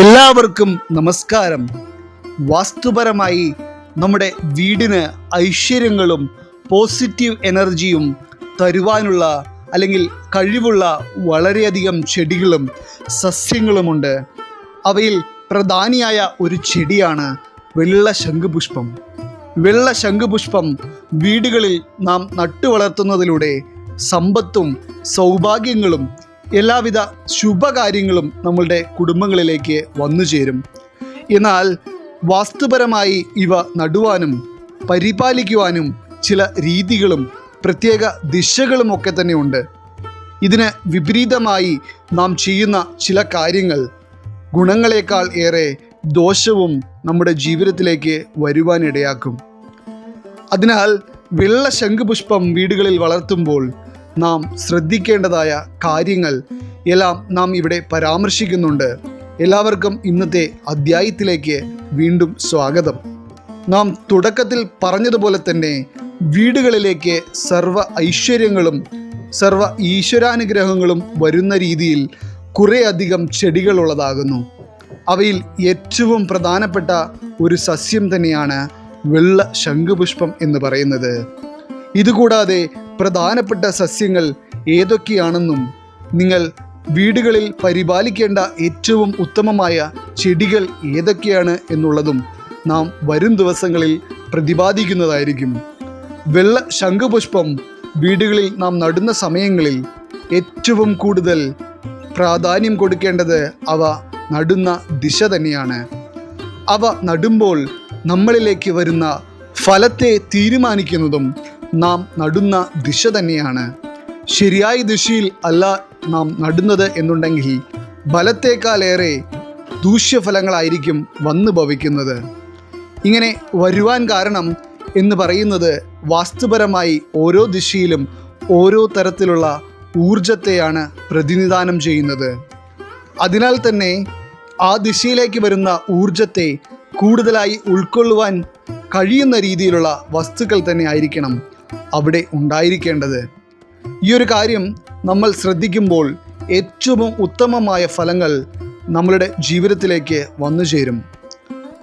എല്ലാവർക്കും നമസ്കാരം. വാസ്തുപരമായി നമ്മുടെ വീടിന് ഐശ്വര്യങ്ങളും പോസിറ്റീവ് എനർജിയും തരുവാനുള്ള അല്ലെങ്കിൽ കഴിവുള്ള വളരെയധികം ചെടികളും സസ്യങ്ങളുമുണ്ട്. അവയിൽ പ്രധാനിയായ ഒരു ചെടിയാണ് വെള്ള ശംഖുപുഷ്പം. വെള്ള ശംഖുപുഷ്പം വീടുകളിൽ നാം നട്ടുവളർത്തുന്നതിലൂടെ സമ്പത്തും സൗഭാഗ്യങ്ങളും എല്ലാവിധ ശുഭകാര്യങ്ങളും നമ്മളുടെ കുടുംബങ്ങളിലേക്ക് വന്നു ചേരും. എന്നാൽ വാസ്തുപരമായി ഇവ നടുവാനും പരിപാലിക്കുവാനും ചില രീതികളും പ്രത്യേക ദിശകളുമൊക്കെ തന്നെയുണ്ട്. ഇതിന് വിപരീതമായി നാം ചെയ്യുന്ന ചില കാര്യങ്ങൾ ഗുണങ്ങളെക്കാൾ ഏറെ ദോഷവും നമ്മുടെ ജീവിതത്തിലേക്ക് വരുവാനിടയാക്കും. അതിനാൽ വെള്ള ശംഖുപുഷ്പം വീടുകളിൽ വളർത്തുമ്പോൾ നാം ശ്രദ്ധിക്കേണ്ടതായ കാര്യങ്ങൾ എല്ലാം നാം ഇവിടെ പരാമർശിക്കുന്നുണ്ട്. എല്ലാവർക്കും ഇന്നത്തെ അധ്യായത്തിലേക്ക് വീണ്ടും സ്വാഗതം. നാം തുടക്കത്തിൽ പറഞ്ഞതുപോലെ തന്നെ വീടുകളിലേക്ക് സർവ ഐശ്വര്യങ്ങളും സർവ ഈശ്വരാനുഗ്രഹങ്ങളും വരുന്ന രീതിയിൽ കുറേയധികം ചെടികളുള്ളതാകുന്നു. അവയിൽ ഏറ്റവും പ്രധാനപ്പെട്ട ഒരു സസ്യം തന്നെയാണ് വെള്ള ശംഖുപുഷ്പം എന്ന് പറയുന്നത്. ഇതുകൂടാതെ പ്രധാനപ്പെട്ട സസ്യങ്ങൾ ഏതൊക്കെയാണെന്നും നിങ്ങൾ വീടുകളിൽ പരിപാലിക്കേണ്ട ഏറ്റവും ഉത്തമമായ ചെടികൾ ഏതൊക്കെയാണ് എന്നുള്ളതും നാം വരും ദിവസങ്ങളിൽ പ്രതിപാദിക്കുന്നതായിരിക്കും. വെള്ള ശംഖുപുഷ്പം വീടുകളിൽ നാം നടുന്ന സമയങ്ങളിൽ ഏറ്റവും കൂടുതൽ പ്രാധാന്യം കൊടുക്കേണ്ടത് അവ നടുന്ന ദിശ തന്നെയാണ്. അവ നടുമ്പോൾ നമ്മളിലേക്ക് വരുന്ന ഫലത്തെ തീരുമാനിക്കുന്നതും നാം നടുന്ന ദിശ തന്നെയാണ്. ശരിയായ ദിശയിൽ അല്ല നാം നടുന്നത് എന്നുണ്ടെങ്കിൽ ബലത്തേക്കാളേറെ ദൂഷ്യഫലങ്ങളായിരിക്കും വന്നു ഭവിക്കുന്നത്. ഇങ്ങനെ വരുവാൻ കാരണം എന്ന് പറയുന്നത് വാസ്തുപരമായി ഓരോ ദിശയിലും ഓരോ തരത്തിലുള്ള ഊർജത്തെയാണ് പ്രതിനിധാനം ചെയ്യുന്നത്. അതിനാൽ തന്നെ ആ ദിശയിലേക്ക് വരുന്ന ഊർജത്തെ കൂടുതലായി ഉൾക്കൊള്ളുവാൻ കഴിയുന്ന രീതിയിലുള്ള വസ്തുക്കൾ തന്നെ ആയിരിക്കണം. അവിടെ ഉണ്ടായിരിക്കേണ്ടത്. ഈ ഒരു കാര്യം നമ്മൾ ശ്രദ്ധിക്കുമ്പോൾ ഏറ്റവും ഉത്തമമായ ഫലങ്ങൾ നമ്മളുടെ ജീവിതത്തിലേക്ക് വന്നു ചേരും.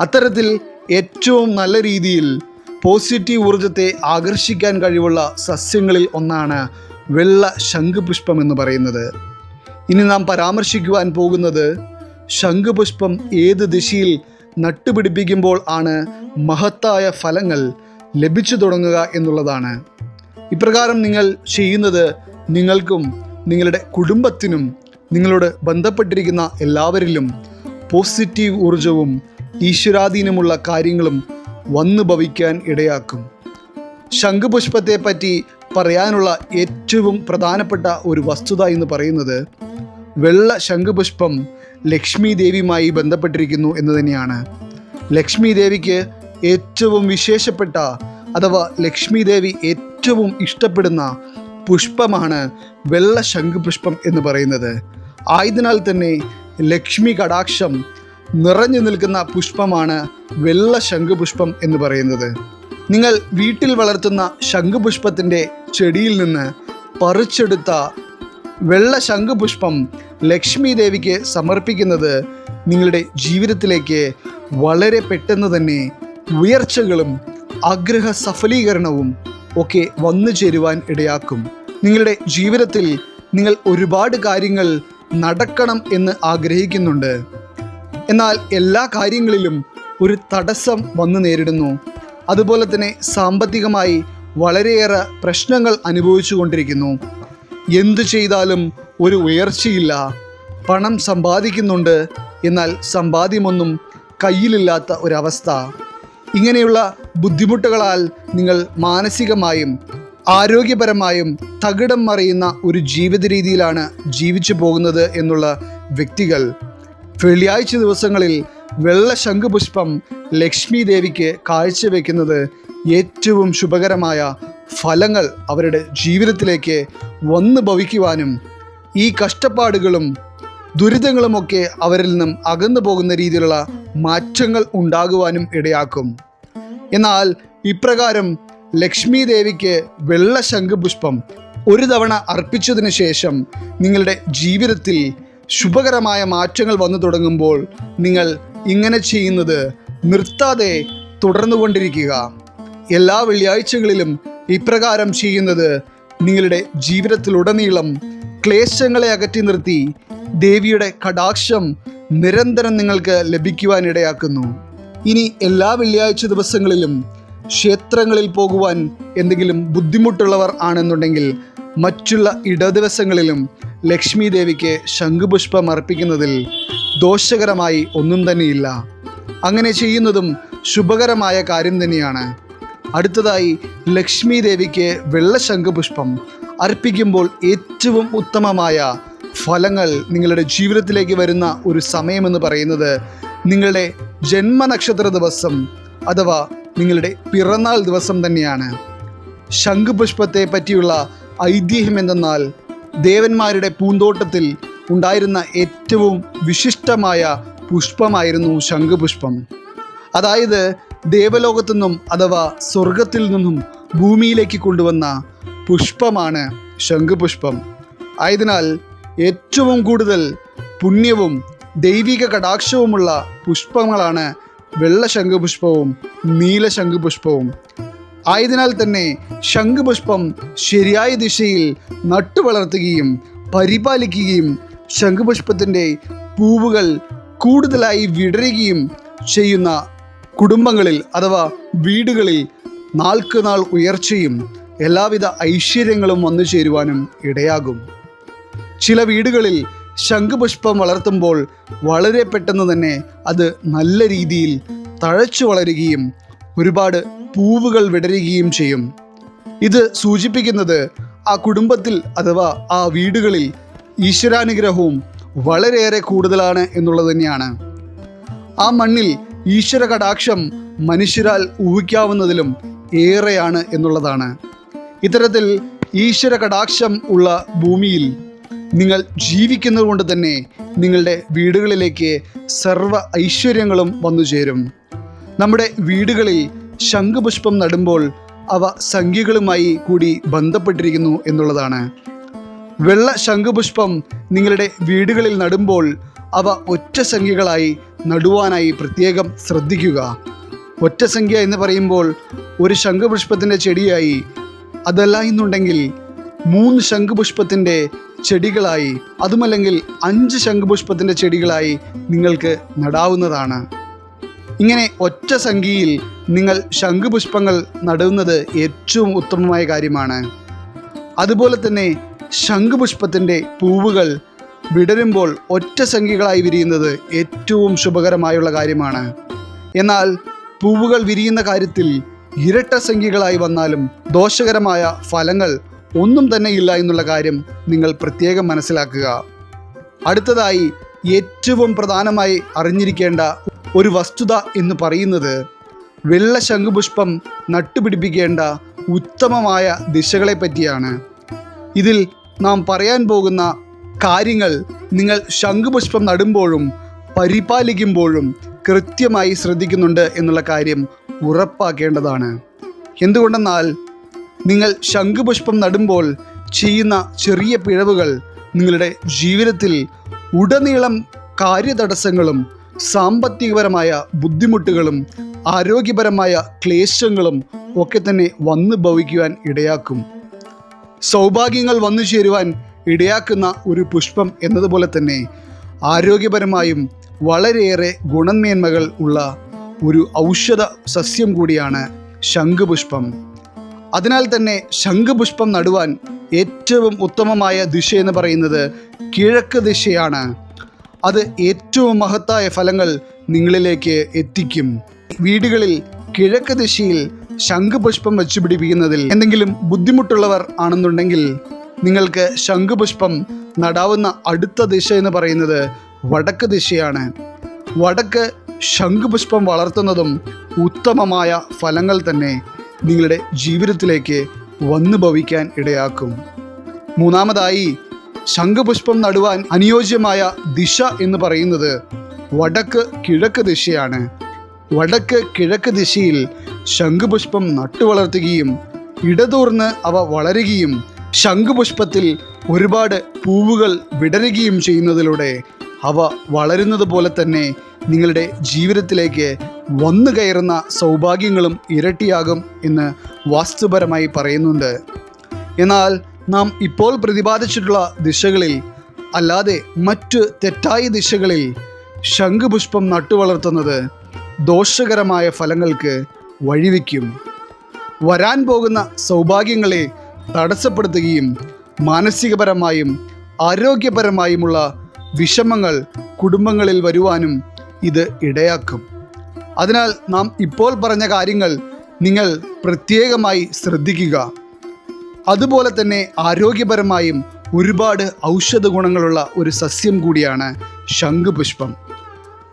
അത്തരത്തിൽ ഏറ്റവും നല്ല രീതിയിൽ പോസിറ്റീവ് ഊർജത്തെ ആകർഷിക്കാൻ കഴിവുള്ള സസ്യങ്ങളിൽ ഒന്നാണ് വെള്ള ശംഖുപുഷ്പം എന്ന് പറയുന്നത്. ഇനി നാം പരാമർശിക്കുവാൻ പോകുന്നത് ശംഖുപുഷ്പം ഏത് ദിശയിൽ നട്ടുപിടിപ്പിക്കുമ്പോൾ ആണ് മഹത്തായ ഫലങ്ങൾ ലഭിച്ചു തുടങ്ങുക എന്നുള്ളതാണ്. ഇപ്രകാരം നിങ്ങൾ ചെയ്യുന്നത് നിങ്ങൾക്കും നിങ്ങളുടെ കുടുംബത്തിനും നിങ്ങളോട് ബന്ധപ്പെട്ടിരിക്കുന്ന എല്ലാവരിലും പോസിറ്റീവ് ഊർജവും ഈശ്വരാധീനമുള്ള കാര്യങ്ങളും വന്നു ഭവിക്കാൻ ഇടയാക്കും. ശംഖുപുഷ്പത്തെ പറ്റി പറയാനുള്ള ഏറ്റവും പ്രധാനപ്പെട്ട ഒരു വസ്തുത എന്ന് പറയുന്നത് വെള്ള ശംഖുപുഷ്പം ലക്ഷ്മി ദേവിയുമായി ബന്ധപ്പെട്ടിരിക്കുന്നു എന്ന് തന്നെയാണ്. ലക്ഷ്മി ദേവിക്ക് ഏറ്റവും വിശേഷപ്പെട്ട അഥവാ ലക്ഷ്മി ദേവി ഏറ്റവും ഇഷ്ടപ്പെടുന്ന പുഷ്പമാണ് വെള്ള ശംഖുപുഷ്പം എന്ന് പറയുന്നത്. ആയതിനാൽ തന്നെ ലക്ഷ്മി കടാക്ഷം നിറഞ്ഞു നിൽക്കുന്ന പുഷ്പമാണ് വെള്ള ശംഖുപുഷ്പം എന്ന് പറയുന്നത്. നിങ്ങൾ വീട്ടിൽ വളർത്തുന്ന ശംഖുപുഷ്പത്തിന്റെ ചെടിയിൽ നിന്ന് പറിച്ചെടുത്ത വെള്ള ശംഖുപുഷ്പം ലക്ഷ്മി ദേവിക്ക് സമർപ്പിക്കുന്നത് നിങ്ങളുടെ ജീവിതത്തിലേക്ക് വളരെ പെട്ടെന്ന് തന്നെ ഉയർച്ചകളും ആഗ്രഹ സഫലീകരണവും ഒക്കെ വന്നു ചേരുവാൻ ഇടയാക്കും. നിങ്ങളുടെ ജീവിതത്തിൽ നിങ്ങൾ ഒരുപാട് കാര്യങ്ങൾ നടക്കണം എന്ന് ആഗ്രഹിക്കുന്നുണ്ട്. എന്നാൽ എല്ലാ കാര്യങ്ങളിലും ഒരു തടസ്സം വന്നു നേരിടുന്നു. അതുപോലെ തന്നെ സാമ്പത്തികമായി വളരെയേറെ പ്രശ്നങ്ങൾ അനുഭവിച്ചു കൊണ്ടിരിക്കുന്നു. എന്തു ചെയ്താലും ഒരു ഉയർച്ചയില്ല. പണം സമ്പാദിക്കുന്നുണ്ട്. എന്നാൽ സമ്പാദ്യമൊന്നും കയ്യിലില്ലാത്ത ഒരവസ്ഥ. ഇങ്ങനെയുള്ള ബുദ്ധിമുട്ടുകളാൽ നിങ്ങൾ മാനസികമായും ആരോഗ്യപരമായും തകിടം മറിയുന്ന ഒരു ജീവിത രീതിയിലാണ് ജീവിച്ചു പോകുന്നത് എന്നുള്ള വ്യക്തികൾ. വെള്ളിയാഴ്ച ദിവസങ്ങളിൽ വെള്ള ശംഖുപുഷ്പം ലക്ഷ്മി ദേവിക്ക് കാഴ്ചവെക്കുന്നത് ഏറ്റവും ശുഭകരമായ ഫലങ്ങൾ അവരുടെ ജീവിതത്തിലേക്ക് വന്നു ഭവിക്കുവാനും ഈ കഷ്ടപ്പാടുകളും ദുരിതങ്ങളുമൊക്കെ അവരിൽ നിന്നും അകന്നു പോകുന്ന രീതിയിലുള്ള മാറ്റങ്ങൾ ഉണ്ടാകുവാനും ഇടയാക്കും. എന്നാൽ ഇപ്രകാരം ലക്ഷ്മി ദേവിക്ക് വെള്ള ശംഖുപുഷ്പം ഒരു തവണ അർപ്പിച്ചതിന് ശേഷം നിങ്ങളുടെ ജീവിതത്തിൽ ശുഭകരമായ മാറ്റങ്ങൾ വന്നു തുടങ്ങുമ്പോൾ നിങ്ങൾ ഇങ്ങനെ ചെയ്യുന്നത് നിർത്താതെ തുടർന്നുകൊണ്ടിരിക്കുക എല്ലാ വെള്ളിയാഴ്ചകളിലും ഇപ്രകാരം ചെയ്യുന്നത് നിങ്ങളുടെ ജീവിതത്തിലുടനീളം ക്ലേശങ്ങളെ അകറ്റി നിർത്തി ദേവിയുടെ കടാക്ഷം നിരന്തരം നിങ്ങൾക്ക് ലഭിക്കുവാനിടയാക്കുന്നു ഇനി എല്ലാ വെള്ളിയാഴ്ച ദിവസങ്ങളിലും ക്ഷേത്രങ്ങളിൽ പോകുവാൻ എന്തെങ്കിലും ബുദ്ധിമുട്ടുള്ളവർ ആണെന്നുണ്ടെങ്കിൽ മറ്റുള്ള ഇടദിവസങ്ങളിലും ലക്ഷ്മി ദേവിക്ക് ശംഖുപുഷ്പം അർപ്പിക്കുന്നതിൽ ദോഷകരമായി ഒന്നും തന്നെയില്ല. അങ്ങനെ ചെയ്യുന്നതും ശുഭകരമായ കാര്യം തന്നെയാണ്. അടുത്തതായി ലക്ഷ്മി ദേവിക്ക് വെള്ള ശംഖുപുഷ്പം അർപ്പിക്കുമ്പോൾ ഏറ്റവും ഉത്തമമായ ഫലങ്ങൾ നിങ്ങളുടെ ജീവിതത്തിലേക്ക് വരുന്ന ഒരു സമയമെന്ന് പറയുന്നത് നിങ്ങളുടെ ജന്മനക്ഷത്ര ദിവസം അഥവാ നിങ്ങളുടെ പിറന്നാൾ ദിവസം തന്നെയാണ്. ശംഖുപുഷ്പത്തെ പറ്റിയുള്ള ഐതിഹ്യം എന്തെന്നാൽ ദേവന്മാരുടെ പൂന്തോട്ടത്തിൽ ഉണ്ടായിരുന്ന ഏറ്റവും വിശിഷ്ടമായ പുഷ്പമായിരുന്നു ശംഖുപുഷ്പം. അതായത് ദേവലോകത്തു നിന്നും അഥവാ സ്വർഗത്തിൽ നിന്നും ഭൂമിയിലേക്ക് കൊണ്ടുവന്ന പുഷ്പമാണ് ശംഖുപുഷ്പം. ആയതിനാൽ ഏറ്റവും കൂടുതൽ പുണ്യവും ദൈവിക കടാക്ഷവുമുള്ള പുഷ്പങ്ങളാണ് വെള്ള ശംഖുപുഷ്പവും നീല ശംഖുപുഷ്പവും ആയതിനാൽ തന്നെ ശംഖുപുഷ്പം ശരിയായ ദിശയിൽ നട്ടുവളർത്തുകയും പരിപാലിക്കുകയും ശംഖുപുഷ്പത്തിന്റെ പൂവുകൾ കൂടുതലായി വിടരുകയും ചെയ്യുന്ന കുടുംബങ്ങളിൽ അഥവാ വീടുകളിൽ നാൾക്ക് നാൾ ഉയർച്ചയും എല്ലാവിധ ഐശ്വര്യങ്ങളും വന്നു ചേരുവാനും ഇടയാകും. ചില വീടുകളിൽ ശംഖുപുഷ്പം വളർത്തുമ്പോൾ വളരെ പെട്ടെന്ന് തന്നെ അത് നല്ല രീതിയിൽ തഴച്ചു വളരുകയും ഒരുപാട് പൂവുകൾ വിടരുകയും ചെയ്യും. ഇത് സൂചിപ്പിക്കുന്നത് ആ കുടുംബത്തിൽ അഥവാ ആ വീടുകളിൽ ഈശ്വരാനുഗ്രഹവും വളരെയേറെ കൂടുതലാണ് എന്നുള്ളത് തന്നെയാണ്. ആ മണ്ണിൽ ഈശ്വര കടാക്ഷം മനുഷ്യരാൽ ഊഹിക്കാവുന്നതിലും ഏറെയാണ് എന്നുള്ളതാണ്. ഇത്തരത്തിൽ ഈശ്വര കടാക്ഷം ഉള്ള ഭൂമിയിൽ നിങ്ങൾ ജീവിക്കുന്നത് കൊണ്ട് തന്നെ നിങ്ങളുടെ വീടുകളിലേക്ക് സർവ ഐശ്വര്യങ്ങളും വന്നു ചേരും. നമ്മുടെ വീടുകളിൽ ശംഖുപുഷ്പം നടുമ്പോൾ അവ സംഖ്യകളുമായി കൂടി ബന്ധപ്പെട്ടിരിക്കുന്നു എന്നുള്ളതാണ്. വെള്ള ശംഖുപുഷ്പം നിങ്ങളുടെ വീടുകളിൽ നടുമ്പോൾ അവ ഒറ്റ സംഖ്യകളായി നടുവാനായി പ്രത്യേകം ശ്രദ്ധിക്കുക. ഒറ്റ സംഖ്യ എന്ന് പറയുമ്പോൾ ഒരു ശംഖുപുഷ്പത്തിന്റെ ചെടിയായി അതല്ല എന്നുണ്ടെങ്കിൽ മൂന്ന് ശംഖുപുഷ്പത്തിന്റെ ചെടികളായി അതുമല്ലെങ്കിൽ അഞ്ച് ശംഖുപുഷ്പത്തിന്റെ ചെടികളായി നിങ്ങൾക്ക് നടാവുന്നതാണ്. ഇങ്ങനെ ഒറ്റ സംഖ്യയിൽ നിങ്ങൾ ശംഖുപുഷ്പങ്ങൾ നടുന്നത് ഏറ്റവും ഉത്തമമായ കാര്യമാണ്. അതുപോലെ തന്നെ ശംഖുപുഷ്പത്തിന്റെ പൂവുകൾ വിടരുമ്പോൾ ഒറ്റ സംഖ്യകളായി വിരിയുന്നത് ഏറ്റവും ശുഭകരമായുള്ള കാര്യമാണ്. എന്നാൽ പൂവുകൾ വിരിയുന്ന കാര്യത്തിൽ ഇരട്ട സംഖ്യകളായി വന്നാലും ദോഷകരമായ ഫലങ്ങൾ ഒന്നും തന്നെ ഇല്ല എന്നുള്ള കാര്യം നിങ്ങൾ പ്രത്യേകം മനസ്സിലാക്കുക. അടുത്തതായി ഏറ്റവും പ്രധാനമായി അറിഞ്ഞിരിക്കേണ്ട ഒരു വസ്തുത എന്ന് പറയുന്നത് വെള്ള ശംഖുപുഷ്പം നട്ടുപിടിപ്പിക്കേണ്ട ഉത്തമമായ ദിശകളെ പറ്റിയാണ്. ഇതിൽ നാം പറയാൻ പോകുന്ന കാര്യങ്ങൾ നിങ്ങൾ ശംഖുപുഷ്പം നടുമ്പോഴും പരിപാലിക്കുമ്പോഴും കൃത്യമായി ശ്രദ്ധിക്കുന്നുണ്ട് എന്നുള്ള കാര്യം ഉറപ്പാക്കേണ്ടതാണ്. എന്തുകൊണ്ടെന്നാൽ നിങ്ങൾ ശംഖുപുഷ്പം നടുമ്പോൾ ചെയ്യുന്ന ചെറിയ പിഴവുകൾ നിങ്ങളുടെ ജീവിതത്തിൽ ഉടനീളം കാര്യതടസ്സങ്ങളും സാമ്പത്തികപരമായ ബുദ്ധിമുട്ടുകളും ആരോഗ്യപരമായ ക്ലേശങ്ങളും ഒക്കെ തന്നെ വന്നു ഭവിക്കുവാൻ ഇടയാക്കും. സൗഭാഗ്യങ്ങൾ വന്നു ചേരുവാൻ ഇടയാക്കുന്ന ഒരു പുഷ്പം എന്നതുപോലെ തന്നെ ആരോഗ്യപരമായും വളരെയേറെ ഗുണമേന്മകൾ ഉള്ള ഒരു ഔഷധ സസ്യം കൂടിയാണ് ശംഖുപുഷ്പം. അതിനാൽ തന്നെ ശംഖുപുഷ്പം നടുവാൻ ഏറ്റവും ഉത്തമമായ ദിശ എന്ന് പറയുന്നത് കിഴക്ക് ദിശയാണ്. അത് ഏറ്റവും മഹത്തായ ഫലങ്ങൾ നിങ്ങളിലേക്ക് എത്തിക്കും. വീടുകളിൽ കിഴക്ക് ദിശയിൽ ശംഖുപുഷ്പം വെച്ചു പിടിപ്പിക്കുന്നതിൽ എന്തെങ്കിലും ബുദ്ധിമുട്ടുള്ളവർ ആണെന്നുണ്ടെങ്കിൽ നിങ്ങൾക്ക് ശംഖുപുഷ്പം നടാവുന്ന അടുത്ത ദിശ എന്ന് പറയുന്നത് വടക്ക് ദിശയാണ്. വടക്ക് ശംഖുപുഷ്പം വളർത്തുന്നതും ഉത്തമമായ ഫലങ്ങൾ തന്നെ. നിങ്ങളുടെ ജീവിതത്തിലേക്ക് വന്നു ഭവിക്കാൻ ഇടയാക്കും. മൂന്നാമതായി ശംഖുപുഷ്പം നടുവാൻ അനുയോജ്യമായ ദിശ എന്ന് പറയുന്നത് വടക്ക് കിഴക്ക് ദിശയാണ്. വടക്ക് കിഴക്ക് ദിശയിൽ ശംഖുപുഷ്പം നട്ടുവളർത്തുകയും ഇടതൂർന്ന് അവ വളരുകയും ശംഖുപുഷ്പത്തിൽ ഒരുപാട് പൂവുകൾ വിടരുകയും ചെയ്യുന്നതിലൂടെ അവ വളരുന്നത് പോലെ തന്നെ നിങ്ങളുടെ ജീവിതത്തിലേക്ക് വന്നു കയറുന്ന സൗഭാഗ്യങ്ങളും ഇരട്ടിയാകും എന്ന് വാസ്തുപരമായി പറയുന്നുണ്ട്. എന്നാൽ നാം ഇപ്പോൾ പ്രതിപാദിച്ചിട്ടുള്ള ദിശകളിൽ അല്ലാതെ മറ്റ് തെറ്റായ ദിശകളിൽ ശംഖുപുഷ്പം നട്ടുവളർത്തുന്നത് ദോഷകരമായ ഫലങ്ങൾക്ക് വഴിവെക്കും. വരാൻ പോകുന്ന സൗഭാഗ്യങ്ങളെ തടസ്സപ്പെടുത്തുകയും മാനസികപരമായും ആരോഗ്യപരമായുമുള്ള വിഷമങ്ങൾ കുടുംബങ്ങളിൽ വരുവാനും ഇത് ഇടയാക്കും. അതിനാൽ നാം ഇപ്പോൾ പറഞ്ഞ കാര്യങ്ങൾ നിങ്ങൾ പ്രത്യേകമായി ശ്രദ്ധിക്കുക. അതുപോലെ തന്നെ ആരോഗ്യപരമായും ഒരുപാട് ഔഷധ ഗുണങ്ങളുള്ള ഒരു സസ്യം കൂടിയാണ് ശംഖുപുഷ്പം.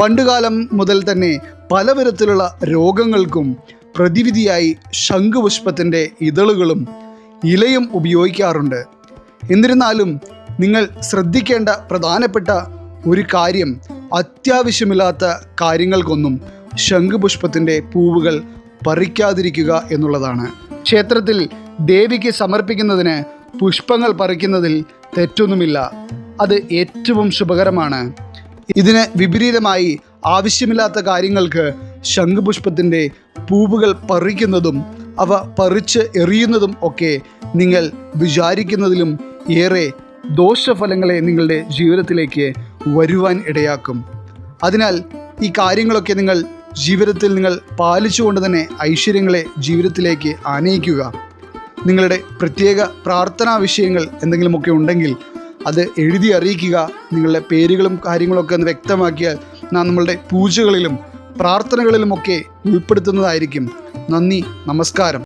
പണ്ടുകാലം മുതൽ തന്നെ പലവിധത്തിലുള്ള രോഗങ്ങൾക്കും പ്രതിവിധിയായി ശംഖുപുഷ്പത്തിന്റെ ഇതളുകളും ഇലയും ഉപയോഗിക്കാറുണ്ട്. എന്നിരുന്നാലും നിങ്ങൾ ശ്രദ്ധിക്കേണ്ട പ്രധാനപ്പെട്ട ഒരു കാര്യം അത്യാവശ്യമില്ലാത്ത കാര്യങ്ങൾക്കൊന്നും ശംഖുപുഷ്പത്തിന്റെ പൂവുകൾ പറിക്കാതിരിക്കുക എന്നുള്ളതാണ്. ക്ഷേത്രത്തിൽ ദേവിക്ക് സമർപ്പിക്കുന്നതിന് പുഷ്പങ്ങൾ പറിക്കുന്നതിൽ തെറ്റൊന്നുമില്ല. അത് ഏറ്റവും ശുഭകരമാണ്. ഇതിന് വിപരീതമായി ആവശ്യമില്ലാത്ത കാര്യങ്ങൾക്ക് ശംഖുപുഷ്പത്തിന്റെ പൂവുകൾ പറിക്കുന്നതും അവ പറിച്ച് എറിയുന്നതും ഒക്കെ നിങ്ങൾ വിചാരിക്കുന്നതിലും ഏറെ ദോഷഫലങ്ങളെ നിങ്ങളുടെ ജീവിതത്തിലേക്ക് വരുവാൻ ഇടയാക്കും. അതിനാൽ ഈ കാര്യങ്ങളൊക്കെ നിങ്ങൾ ജീവിതത്തിൽ നിങ്ങൾ പാലിച്ചുകൊണ്ട് തന്നെ ഐശ്വര്യങ്ങളെ ജീവിതത്തിലേക്ക് ആനയിക്കുക. നിങ്ങളുടെ പ്രത്യേക പ്രാർത്ഥനാ വിഷയങ്ങൾ എന്തെങ്കിലുമൊക്കെ ഉണ്ടെങ്കിൽ അത് എഴുതി അറിയിക്കുക. നിങ്ങളുടെ പേരുകളും കാര്യങ്ങളൊക്കെ ഒന്ന് വ്യക്തമാക്കിയാൽ നാം നമ്മളുടെ പൂജകളിലും പ്രാർത്ഥനകളിലുമൊക്കെ ഉൾപ്പെടുത്തുന്നതായിരിക്കും. നന്ദി നമസ്കാരം.